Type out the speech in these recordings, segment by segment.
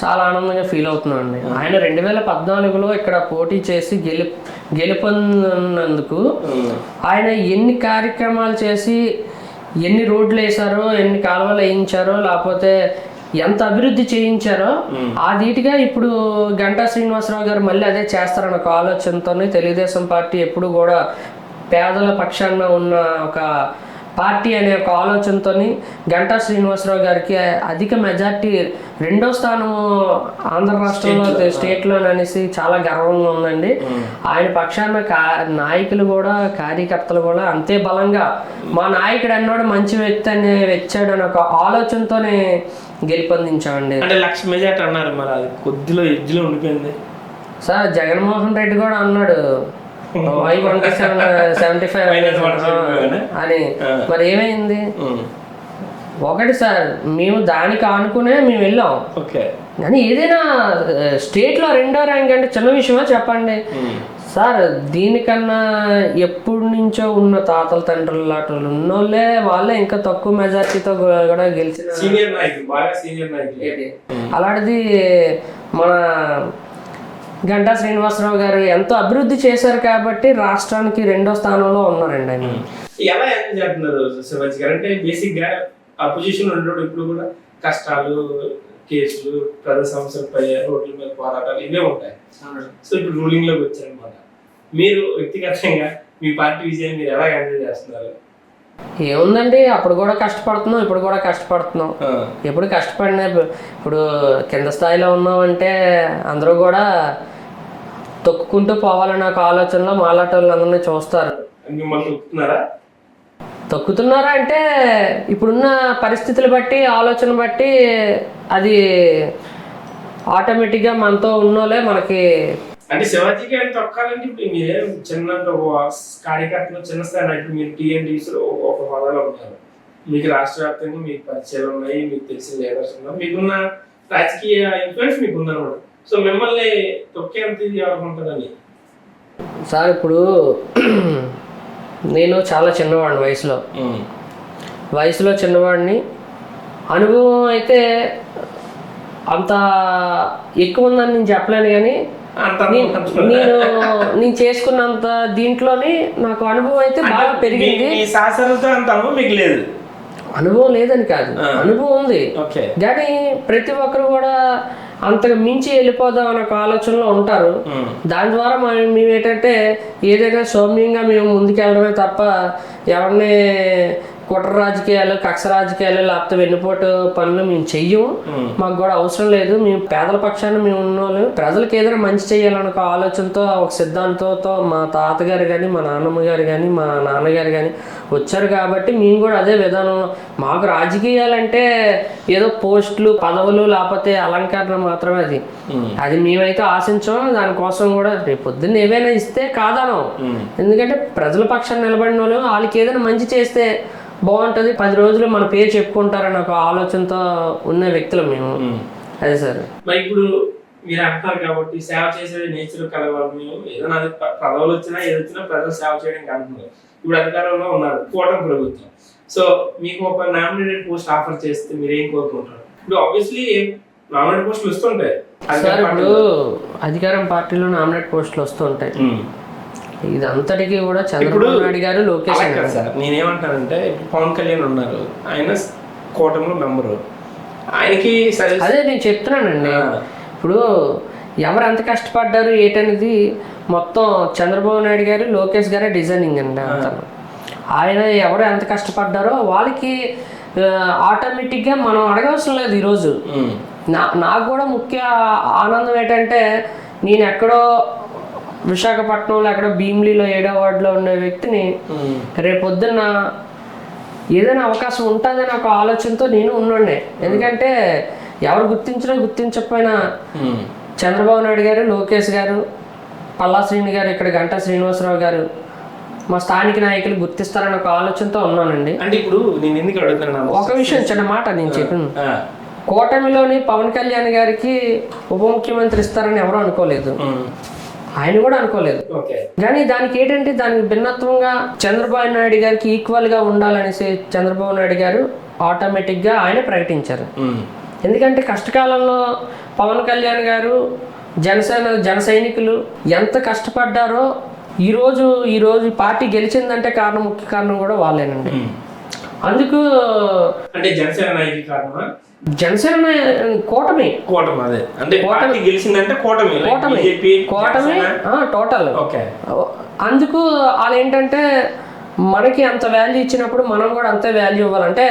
చాలా ఆనందంగా ఫీల్ అవుతున్నానండి. ఆయన రెండు వేల పద్నాలుగులో ఇక్కడ పోటీ చేసి గెలు గెలుపొందినందుకు ఆయన ఎన్ని కార్యక్రమాలు చేసి ఎన్ని రోడ్లు వేశారో ఎన్ని కాలువలు వేయించారో లేకపోతే ఎంత అభివృద్ధి చేయించారో ఆ ధీటుగా ఇప్పుడు గంటా శ్రీనివాసరావు గారు మళ్ళీ అదే చేస్తారన్న ఒక ఆలోచనతోనే తెలుగుదేశం పార్టీ ఎప్పుడు కూడా పేదల పక్షాన ఉన్న ఒక పార్టీ అనే ఒక ఆలోచనతోని గంటా శ్రీనివాసరావు గారికి అధిక మెజార్టీ రెండో స్థానం ఆంధ్ర రాష్ట్రంలో స్టేట్లో. అనేసి చాలా గర్వంగా ఉందండి. ఆయన పక్షాన నాయకులు కూడా కార్యకర్తలు కూడా అంతే బలంగా మా నాయకుడు అన్నాడు మంచి వ్యక్తి అని వచ్చాడు అని ఒక ఆలోచనతోనే గెలుపొందించామండి. అంటే లక్ష మెజార్టీ అన్నారు మరి అది కొద్దిలో ఎడ్జ్లో ఉండిపోయింది. సార్ జగన్మోహన్ రెడ్డి కూడా అన్నాడు Y one seven seventy five అని. మరి ఏమైంది. ఒకటి సార్ మేము దానికి ఆనుకునే మేము వెళ్ళాం. ఓకే. కానీ ఏదైనా స్టేట్లో రెండో ర్యాంక్ అంటే చిన్న విషయమా చెప్పండి. సార్ దీనికన్నా ఎప్పటి నుంచో ఉన్న తాతల తండ్రులు లాంటి వాళ్ళు ఉన్నోళ్ళే వాళ్ళే ఇంకా తక్కువ మెజార్టీతో కూడా గెలిచిన సీనియర్ నాయకులు బాగా సీనియర్ నాయకులు. అలాంటిది మన గంటా శ్రీనివాసరావు గారు ఎంతో అభివృద్ధి చేశారు కాబట్టి రాష్ట్రానికి రెండో స్థానంలో ఉన్నారండి ఆయన ఎలా ఎంజాయ్ చేస్తున్నారు శివాజీ గారు? అంటే బేసిక్గా అపోజిషన్ ఉన్నప్పుడు ఇప్పుడు కూడా కష్టాలు కేసులు ప్రజా సమస్యలపై రోడ్ల మీద పోరాటాలు ఇవే ఉంటాయి. సో ఇప్పుడు రూలింగ్లోకి వచ్చారనమాట మీరు వ్యక్తిగతంగా మీ పార్టీ విజయాన్ని మీరు ఎలా ఎంజాయ్ చేస్తున్నారు? ఏముందండి అప్పుడు కూడా కష్టపడుతున్నాం ఇప్పుడు కూడా కష్టపడుతున్నాం. ఎప్పుడు కష్టపడిన ఇప్పుడు కింద స్థాయిలో ఉన్నామంటే అందరూ కూడా తొక్కుకుంటూ పోవాలనే ఒక ఆలోచనలో మాలాట వాళ్ళందరినీ చూస్తారు తొక్కుతున్నారా? అంటే ఇప్పుడున్న పరిస్థితులు బట్టి ఆలోచన బట్టి అది ఆటోమేటిక్గా మనతో ఉన్నోలే మనకి అంటే శివాజీకి అని తొక్కాలంటే ఇప్పుడు మీరేం చిన్న కార్యకర్తలు చిన్న స్థాయి నాయకులు మీరు టీఎన్డీస్ ఒక హోదాలో ఉన్నారు మీకు రాష్ట్ర వ్యాప్తంగా మీకు పరిచయాలు ఉన్నాయి మీకు తెలిసిన లీడర్స్ ఉన్నారు. మీకున్న రాజకీయ ఇన్ఫ్లుయెన్స్ మీకు ఉందన్నమాట. సో మిమ్మల్ని తొక్కేంత ఇది సార్ ఇప్పుడు నేను చాలా చిన్నవాడిని వయసులో. వయసులో చిన్నవాడిని. అనుభవం అయితే అంత ఎక్కువ ఉందని నేను చెప్పలేను కానీ నేను నేను చేసుకున్నంత దీంట్లోని నాకు అనుభవం అయితే బాగా పెరిగింది. అంత అనుభవం మీకు లేదు. అనుభవం లేదని కాదు. అనుభవం ఉంది. కానీ ప్రతి ఒక్కరు కూడా అంతకు మించి వెళ్ళిపోదాం అనే ఒక ఆలోచనలో ఉంటారు. దాని ద్వారా మనం మేము ఏంటంటే ఏదైనా సౌమ్యంగా మేము ముందుకెళ్ళడమే తప్ప ఎవరిని కుట్ర రాజకీయాలు కక్ష రాజకీయాలు లేకపోతే వెన్నుపోటు పనులు మేము చెయ్యము. మాకు కూడా అవసరం లేదు. మేము పేదల పక్షాన మేము ఉన్నోళ్ళు. ప్రజలకు ఏదైనా మంచి చేయాలన్న ఒక ఆలోచనతో ఒక సిద్ధాంతంతో మా తాతగారు కానీ మా నాన్నమ్మ గారు కానీ మా నాన్నగారు కానీ వచ్చారు కాబట్టి మేము కూడా అదే విధానం. మాకు రాజకీయాలంటే ఏదో పోస్టులు పదవులు లేకపోతే అలంకరణ మాత్రమే అది. అది మేమైతే ఆశించాం. దానికోసం కూడా రేపు పొద్దున్న ఏవైనా ఇస్తే కాదనం. ఎందుకంటే ప్రజల పక్షాన్ని నిలబడిన వాళ్ళు వాళ్ళకి ఏదైనా మంచి చేస్తే బాగుంటుంది. పది రోజులు మన పేరు చెప్పుకుంటారని ఒక ఆలోచనతో ఉన్న వ్యక్తులు మేము. అదే సార్. ఇప్పుడు మీరు అంటున్నారు కాబట్టి సేవ చేసే నేచర్ కలవాలి మేము ఏదైనా అది పదవులు వచ్చినా ఏది వచ్చినా ప్రజలు సేవ చేయడానికి అంటున్నారు. ఇప్పుడు అధికారంలో ఉన్నారు కూటమి ప్రభుత్వం. సో మీకు ఒక నామినేటెడ్ పోస్ట్ ఆఫర్ చేస్తే మీరు ఏం కోరుకుంటారు? ఇప్పుడు ఆబ్వియస్లీ నామినేటెడ్ పోస్టులు వస్తుంటాయి. సార్ ఇప్పుడు అధికారం పార్టీలో నామినేట్ పోస్టులు వస్తుంటాయి. ఇదంతటికీ కూడా చంద్రబాబు నాయుడు గారు లోకేష్ అలా కాదు సార్ నేనేమంటానంటే పవన్ కళ్యాణ్ ఉన్నారు ఆయన కూటమిలో మెంబరు. ఆయనకి అదే నేను చెప్తున్నానండి. ఇప్పుడు ఎవరు ఎంత కష్టపడ్డారు ఏంటనేది మొత్తం చంద్రబాబు నాయుడు గారు లోకేష్ గారే డిజైనింగ్ అండి అతను. ఆయన ఎవరు ఎంత కష్టపడ్డారో వాళ్ళకి ఆటోమేటిక్గా మనం అడగవసరం లేదు ఈరోజు. నా నాకు కూడా ముఖ్య ఆనందం ఏంటంటే నేను ఎక్కడో విశాఖపట్నంలో ఎక్కడో భీమిలీలో ఏడో వార్డులో ఉన్న వ్యక్తిని. రేపొద్దున్న ఏదైనా అవకాశం ఉంటుందని ఒక ఆలోచనతో నేను ఉన్నాండే ఎందుకంటే ఎవరు గుర్తించినా గుర్తించకపోయినా. చంద్రబాబు నాయుడు గారు లోకేష్ గారు పల్లా శ్రీని గారు ఇక్కడ గంటా శ్రీనివాసరావు గారు మా స్థానిక నాయకులు గుర్తిస్తారని ఒక ఆలోచనతో ఉన్నానండి అంటే ఇప్పుడు నేను ఎందుకు అడుగుతున్నాను ఒక విషయం చిన్న మాట నేను చెప్పాను ఆ. కూటమిలోని పవన్ కళ్యాణ్ గారికి ఉప ముఖ్యమంత్రి ఇస్తారని ఎవరూ అనుకోలేదు. ఆయన కూడా అనుకోలేదు కానీ దానికి ఏంటంటే దానికి భిన్నత్వంగా చంద్రబాబు నాయుడు గారికి ఈక్వల్గా ఉండాలనేసి చంద్రబాబు నాయుడు గారు ఆటోమేటిక్గా ఆయన ప్రకటించారు. ఎందుకంటే కష్టకాలంలో పవన్ కళ్యాణ్ గారు జనసేన జన సైనికులు ఎంత కష్టపడ్డారో ఈరోజు ఈరోజు పార్టీ గెలిచిందంటే కారణం ముఖ్య కారణం కూడా వాళ్ళేనండి. అందుకు అంటే జనసేన కారణమా? జనసేన కూటమి. కూటమి అదే. అంటే పార్టీ గెలిచిందంటే కూటమి. కూటమి. కూటమి టోటల్. ఓకే. అందుకు వాళ్ళు ఏంటంటే మనకి అంత వాల్యూ ఇచ్చినప్పుడు మనం కూడా అంతే వాల్యూ ఇవ్వాలంటే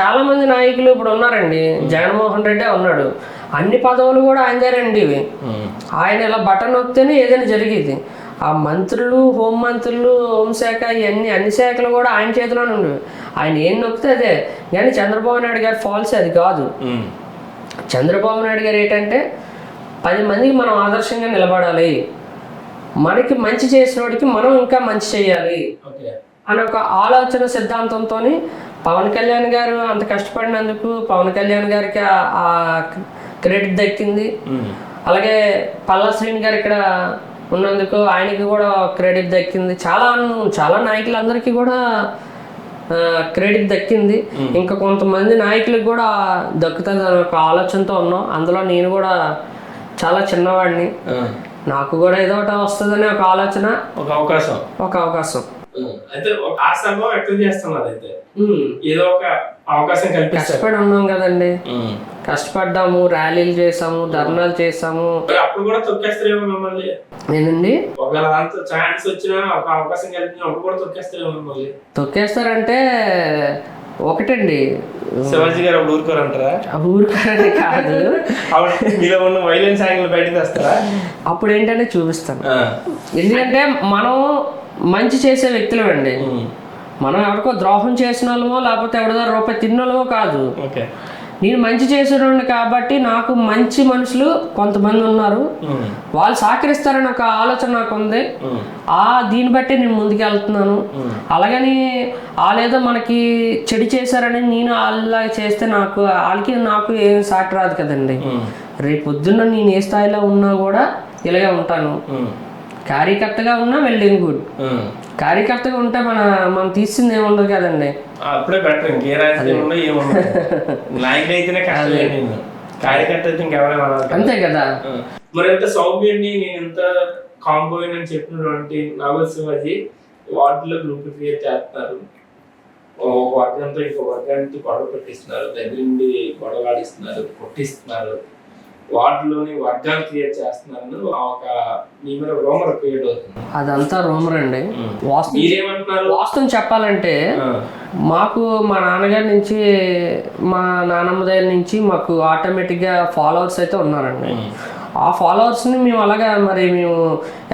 చాలా మంది నాయకులు ఇప్పుడు ఉన్నారండి. జగన్మోహన్ రెడ్డి ఉన్నాడు. అన్ని పదవులు కూడా ఆయనదేనండి ఇవి ఆయన ఇలా బటన్ నొక్కితేనే ఏదైనా జరిగేది. ఆ మంత్రులు హోం మంత్రులు హోంశాఖ ఇవన్నీ అన్ని శాఖలు కూడా ఆయన చేతిలోనే ఉండేవి. ఆయన ఏం నొక్కితే అదే. కానీ చంద్రబాబు నాయుడు గారి ఫాల్స్ అది కాదు. చంద్రబాబు నాయుడు గారు ఏంటంటే పది మందికి మనం ఆదర్శంగా నిలబడాలి. మనకి మంచి చేసినోడికి మనం ఇంకా మంచి చేయాలి. అని ఒక ఆలోచన సిద్ధాంతంతో పవన్ కళ్యాణ్ గారు అంత కష్టపడినందుకు పవన్ కళ్యాణ్ గారికి ఆ- ఆ క్రెడిట్ దక్కింది. అలాగే పల్లా శ్రీని గారు ఇక్కడ ఉన్నందుకు ఆయనకి కూడా క్రెడిట్ దక్కింది. చాలా చాలా నాయకులందరికీ కూడా క్రెడిట్ దక్కింది. ఇంకా కొంతమంది నాయకులకు కూడా దక్కుతుంది అనే ఒక ఆలోచనతో ఉన్నాం. అందులో నేను కూడా చాలా చిన్నవాడిని. నాకు కూడా ఏదో ఒకటి వస్తుందనే ఒక ఆలోచన ఒక అవకాశం. ఒక అవకాశం. అయితే ఒక ఆశాభావం వ్యక్తం చేస్తున్నారు అయితే. ఏదో ఒక అవకాశం కల్పిస్తారు. కష్టపడి ఉన్నాం కదండి కష్టపడ్డాము ర్యాలీలు చేసాము ధర్నాలు చేసాము అప్పుడు కూడా తొక్కేస్తారేమో మిమ్మల్ని? ఏంటండి? ఒకవేళ ఛాన్స్ వచ్చినా ఒక అవకాశం కలిగిన అప్పుడు కూడా తొక్కేస్తారేమో మిమ్మల్ని? తొక్కేస్తారంటే ఒకటండి. శివాజీ గారు అప్పుడు ఊరుకోరంటారా? ఊరుకారని కాదు. మీలో ఉన్న వైలెన్స్ యాంగిల్ బయటకు తెస్తారా? అప్పుడు ఏంటంటే చూపిస్తాను ఎందుకంటే మనం మంచి చేసే వ్యక్తులమండి. మనం ఎవరికో ద్రోహం చేసిన వాళ్ళమో లేకపోతే ఎవరిదో రూపాయి తిన్నోళ్ళమో కాదు. ఓకే. నేను మంచి చేసేవాడిని కాబట్టి నాకు మంచి మనుషులు కొంతమంది ఉన్నారు. వాళ్ళు సహకరిస్తారని ఒక ఆలోచన నాకు ఉంది. ఆ దీన్ని బట్టి నేను ముందుకు వెళ్తున్నాను. అలాగని వాళ్ళేదో మనకి చెడు చేశారని నేను వాళ్ళ చేస్తే నాకు వాళ్ళకి నాకు ఏం సాటి రాదు కదండి. రేపు పొద్దున్న నేను ఏ స్థాయిలో ఉన్నా కూడా ఇలాగే ఉంటాను. కార్యకర్తగా ఉన్నా వెల్డింగ్ గుడ్. కార్యకర్తగా ఉంటే మన మనం తీసింది ఏముండదు కదండి. అప్పుడే బెటర్ ఇంకే రాజకీయం ఉండదు ఏముండదు. నాయకుడు అయితేనే కష్టమే నేను కార్యకర్త అయితే ఇంకెవరైనా అంతే కదా. మరి ఎంత సౌమ్యుడిని నేను ఎంత కాంబోయిన్ అని చెప్పినటువంటి నాగోల్ శివాజీ వార్డులో గ్రూప్ క్రియేట్ చేస్తున్నారు ఒక వర్గంతో ఇంకో వర్గానికి గొడవ పెట్టిస్తున్నారు. దగ్గరుండి గొడవలాడిస్తున్నారు కొట్టిస్తున్నారు. వార్డులోని వర్గాలు క్రియేట్ చేస్తున్నారు ఒక మీ మీద రోమర్ క్రియేట్ అవుతుంది. అదంతా రూమర్ అండి. వాస్తవం మీరేమంటున్నారు? వాస్తవం చెప్పాలంటే మాకు మా నాన్నగారి నుంచి మా నాన్నమ్మ దగ్గర నుంచి మాకు ఆటోమేటిక్గా ఫాలోవర్స్ అయితే ఉన్నారండి. ఆ ఫాలోవర్స్ని మేము అలాగా మరి మేము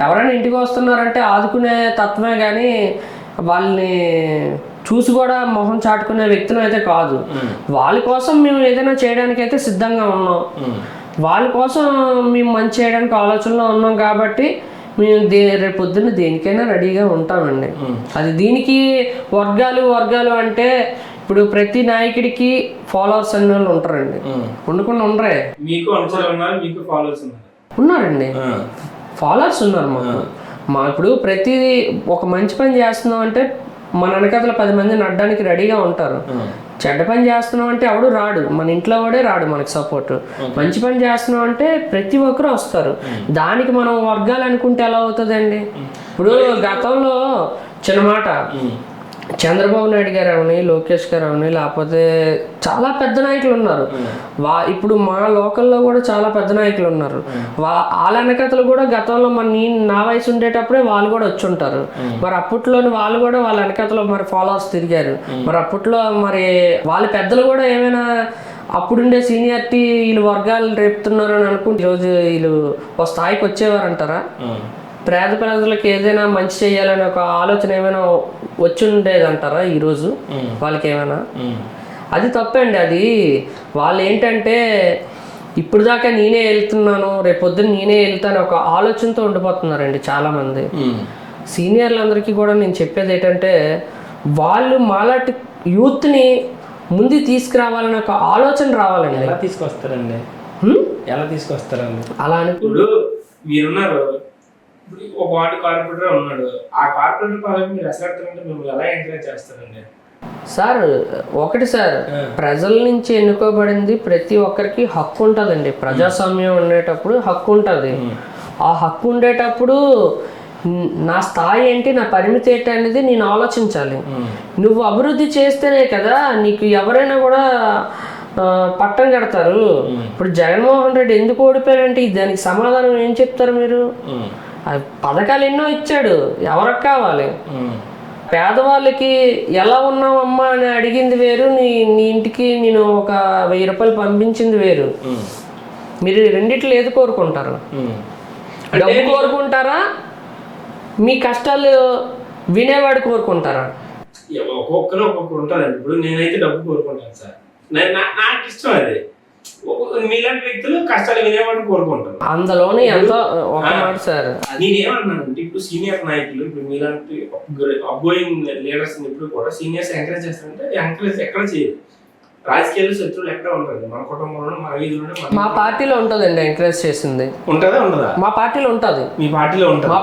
ఎవరైనా ఇంటికి వస్తున్నారంటే ఆదుకునే తత్వమే కానీ వాళ్ళని చూసి కూడా మొహం చాటుకునే వ్యక్తులు అయితే కాదు. వాళ్ళ కోసం మేము ఏదైనా చేయడానికి అయితే సిద్ధంగా ఉన్నాం. వాళ్ళ కోసం మేము మంచి చేయడానికి ఆలోచనలో ఉన్నాం కాబట్టి మేము దే రేపు పొద్దున్న దేనికైనా రెడీగా ఉంటామండి. అది దీనికి వర్గాలు వర్గాలు అంటే ఇప్పుడు ప్రతి నాయకుడికి ఫాలోవర్స్ అనే వాళ్ళు ఉంటారండి. ఉండకుండా ఉండరే. మీకు ఉన్నారు మీకు ఫాలోవర్స్ ఉన్నారు. ఉన్నారండి. ఫాలోవర్స్ ఉన్నారు మాకు. మా ఇప్పుడు ప్రతి ఒక మంచి పని చేస్తున్నాం అంటే మన వెనకతల పది మంది నడ్డానికి రెడీగా ఉంటారు. చెడ్డ పని చేస్తున్నాం అంటే ఎవడు రాడు. మన ఇంట్లో వాడే రాడు మనకి సపోర్ట్ మంచి పని చేస్తున్నాం అంటే ప్రతి ఒక్కరు వస్తారు. దానికి మనం వర్గాలు అనుకుంటే ఎలా అవుతుందండి? ఇప్పుడు గతంలో చిన్న మాట చంద్రబాబు నాయుడు గారు అవని లోకేష్ గారు అవని లేకపోతే చాలా పెద్ద నాయకులు ఉన్నారు. వా ఇప్పుడు మా లోకల్లో కూడా చాలా పెద్ద నాయకులు ఉన్నారు. వా వాళ్ళ వెనకతలు కూడా గతంలో మన నేను నా వయసు ఉండేటప్పుడే వాళ్ళు కూడా వచ్చి ఉంటారు. మరి అప్పట్లోని వాళ్ళు కూడా వాళ్ళ వెనకతలో మరి ఫాలోవర్స్ తిరిగారు. మరి అప్పట్లో మరి వాళ్ళ పెద్దలు కూడా ఏమైనా అప్పుడుండే సీనియారిటీ వీళ్ళు వర్గాలు రేపుతున్నారు అని అనుకుంటే ఈరోజు వీళ్ళు ఒక స్థాయికి వచ్చేవారంటారా? పేద ప్రజలకు ఏదైనా మంచి చేయాలనే ఒక ఆలోచన ఏమైనా వచ్చి ఉండేదంటారా ఈరోజు? వాళ్ళకి ఏమైనా. అది తప్పండి అది వాళ్ళు ఏంటంటే ఇప్పుడు దాకా నేనే వెళ్తున్నాను రేపు పొద్దున్న నేనే వెళ్తాను ఒక ఆలోచనతో ఉండిపోతున్నారండి చాలామంది. సీనియర్లందరికీ కూడా నేను చెప్పేది ఏంటంటే వాళ్ళు మాలాంటి యూత్ని ముందు తీసుకురావాలనే ఒక ఆలోచన రావాలండి. ఎలా తీసుకొస్తారండి? ఎలా తీసుకొస్తారండి? అలా అని ఇప్పుడు మీరున్నారు ఒక వార్డు కార్పొరేటర్ ఉన్నాడు. ఆ కార్పొరేటర్ పదవి మీరు అసలు మిమ్మల్ని ఎలా ఎంకరేజ్ చేస్తారండి? సార్ ఒకటి సార్ ప్రజల నుంచి ఎన్నుకోబడింది ప్రతి ఒక్కరికి హక్కు ఉంటుందండి. ప్రజాస్వామ్యం ఉండేటప్పుడు హక్కు ఉంటుంది. ఆ హక్కు ఉండేటప్పుడు న్- స్థాయి ఏంటి నా పరిమితి ఏంటి అనేది నేను ఆలోచించాలి. నువ్వు అభివృద్ధి చేస్తేనే కదా నీకు ఎవరైనా కూడా పట్టం కడతారు. ఇప్పుడు జగన్మోహన్ రెడ్డి ఎందుకు ఓడిపోయారంటే దానికి సమాధానం ఏం చెప్తారు మీరు? పథకాలు ఎన్నో ఇచ్చాడు. ఎవరికి కావాలి? పేదవాళ్ళకి ఎలా ఉన్నావమ్మా అని అడిగింది వేరు. నీ నీ ఇంటికి నేను ఒక వెయ్యి రూపాయలు పంపించింది వేరు. మీరు రెండిట్లో ఏది కోరుకుంటారు? డబ్బు కోరుకుంటారా? మీ కష్టాలు వినేవాడు కోరుకుంటారా? ఒక్కొక్కరు ఒక్కొక్కరు ఉంటారండి ఇప్పుడు నేనైతే డబ్బు కోరుకుంటాను సార్. నాకు ఇష్టం అది. మీలాంటి వ్యక్తులు కష్టాలు వినేవాడిని కోరుకుంటారు అందులోనే ఎంతో ఒక మాట సార్. నేనేమన్నానంటే ఇప్పుడు సీనియర్ నాయకులు ఇప్పుడు మీలాంటి అబ్బోయింగ్ లీడర్స్ ఇప్పుడు కూడా సీనియర్స్ ఎంకరేజ్ చేస్తారంటే ఎంకరేజ్ ఎక్కడ చేయరు. రాజకీయాలు శత్రువులు ఎక్కడ ఉండదు మన కుటుంబంలో మన వీధిలోనే మా పార్టీలో ఉంటుందండి ఎంకరేజ్ చేసింది. ఉంటుందా ఉండదా? మా పార్టీలో ఉంటుంది. మీ పార్టీలో ఉంటుంది? మా